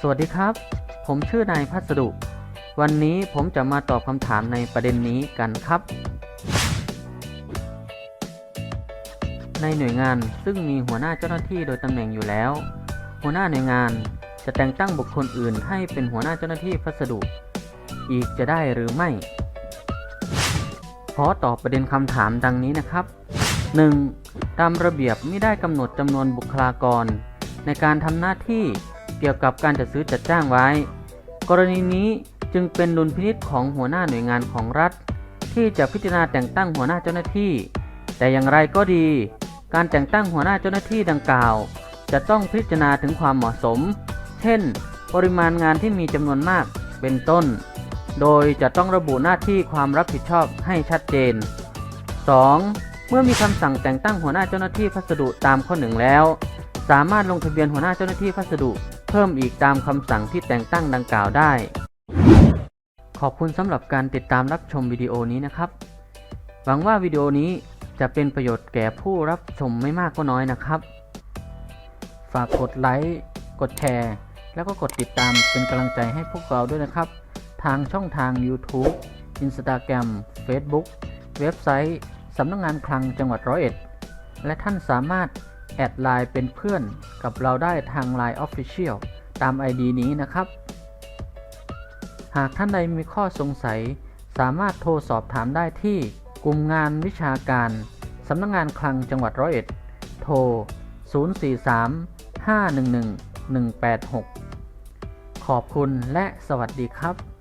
สวัสดีครับ ผมชื่อนายพัสดุ วันนี้ผมจะมาตอบคำถามในประเด็นนี้กันครับ ในหน่วยงานซึ่งมีหัวหน้าเจ้าหน้าที่โดยตำแหน่งอยู่แล้ว หัวหน้าหน่วยงานจะแต่งตั้งบุคคลอื่นให้เป็นหัวหน้าเจ้าหน้าที่พัสดุ อีกจะได้หรือไม่ขอตอบประเด็นคำถามดังนี้นะครับ 1. ตามระเบียบไม่ได้กำหนดจำนวนบุคลากร ในการทำหน้าที่ เกี่ยวกับการจัดซื้อจัดจ้างไว้ กรณีนี้จึงเป็นดุลพินิษของหัวหน้าหน่วยงานของรัฐ ที่จะพิจารณาแต่งตั้งหัวหน้าเจ้าหน้าที่ แต่อย่างไรก็ดี การแต่งตั้งหัวหน้าเจ้าหน้าที่ดังกล่าว จะต้องพิจารณาถึงความเหมาะสม เช่น ปริมาณงานที่มีจำนวนมากเป็นต้น โดยจะต้องระบุหน้าที่ความรับผิดชอบให้ชัดเจน 2. เมื่อมีคำสั่งแต่งตั้งหัวหน้าเจ้าหน้าที่พัสดุตามข้อหนึ่งแล้ว สามารถลงทะเบียนหัวหน้าเจ้าหน้าที่พัสดุ เพิ่มอีกตามคำสั่งที่แต่งตั้งดังกล่าวได้ ขอบคุณสำหรับการติดตามรับชมวิดีโอนี้นะครับ หวังว่าวิดีโอนี้จะเป็นประโยชน์แก่ผู้รับชมไม่มากก็น้อยนะครับ ฝากกดไลค์ กดแชร์ แล้วก็กดติดตามเป็นกำลังใจให้พวกเราด้วยนะครับ ทางช่องทาง YouTube Instagram Facebook เว็บไซต์สำนักงงานคลังจังหวัดร้อยเอ็ด และท่านสามารถ แอดไลน์เป็นเพื่อนกับเราได้ทาง Line Official ตาม ID นี้นะครับ หากท่านใดมีข้อสงสัย สามารถโทรสอบถามได้ที่กลุ่มงานวิชาการสำนักงงานคลังจังหวัดร้อยเอ็ด โทร 043 511 186 ขอบคุณและสวัสดีครับ